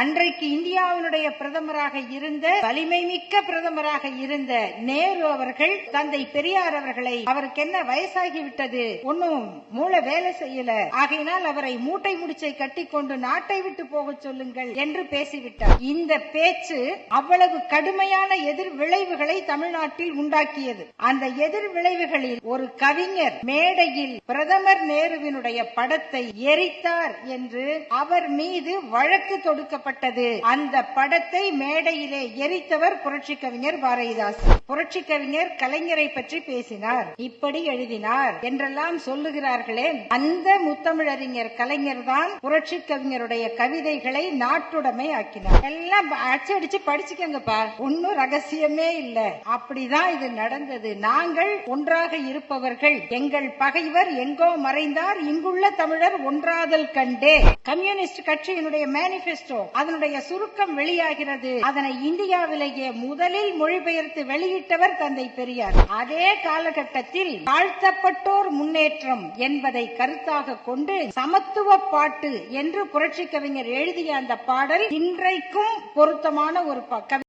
அன்றைக்கு இந்தியாவினுடைய பிரதமராக இருந்த வலிமை மிக்க பிரதமராக இருந்த நேரு அவர்கள் தந்தை பெரியார் அவர்களை அவருக்கு என்ன வயசாகி விட்டது ஒன்னும் மூளை வேலை செய்யல. ஆகையினால் அவரை மூட்டை முடிச்சை கட்டிக்கொண்டு நாட்டை விட்டு போக சொல்லுங்கள் என்று பேசிவிட்டார். இந்த பேச்சு அவ்வளவு கடுமையான எதிர் விளைவுகளை தமிழ்நாட்டில் உண்டாக்கியது. அந்த எதிர் விளைவுகளில் ஒரு கவிஞர் மேடையில் பிரதமர் நேருவினுடைய படத்தை எரித்தார் என்று அவர் மீது வழக்கு தொடுக்கப்பட்டது. அந்த படத்தை மேடையிலே எரித்தவர் புரட்சி கவிஞர் பாரதிதாசன் புரட்சி கவிஞர் கலைஞரை பற்றி பேசினார். இப்படி எழுதினார். என்றெல்லாம் சொல்லுகிறார்களே அந்த முத்தமிழறிஞர் கலைஞர் தான் புரட்சி கவிஞருடைய கவிதைகளை நாட்டுடைமை ஆக்கினார். எல்லாம் அச்சடிச்சு படிச்சுக்கங்கப்பா. ஒன்னும் ரகசியமே இல்ல. அப்படிதான் இது நடந்தது. நாங்கள் ஒன்றாக இருப்பவர்கள். எங்கள் பகைவர் எங்கோ மறைந்தார். இங்குள்ள தமிழர் ஒன்றாதல் கண்டே. கம்யூனிஸ்ட் கட்சியினுடைய மேனிபெஸ்டோ அதனுடைய சுருக்கம் வெளியாகிறது. அதனை இந்தியாவிலேயே முதலில் மொழிபெயர்த்து வெளியிட்டவர் தந்தை பெரியார். அதே காலகட்டத்தில் தாழ்த்தப்பட்டோர் முன்னேற்றம் என்பதை கருத்தாக கொண்டு சமத்துவ பாட்டு என்று புரட்சி கவிஞர் எழுதிய அந்த பாடல் இன்றைக்கும் பொருத்தமான ஒரு ப- கவி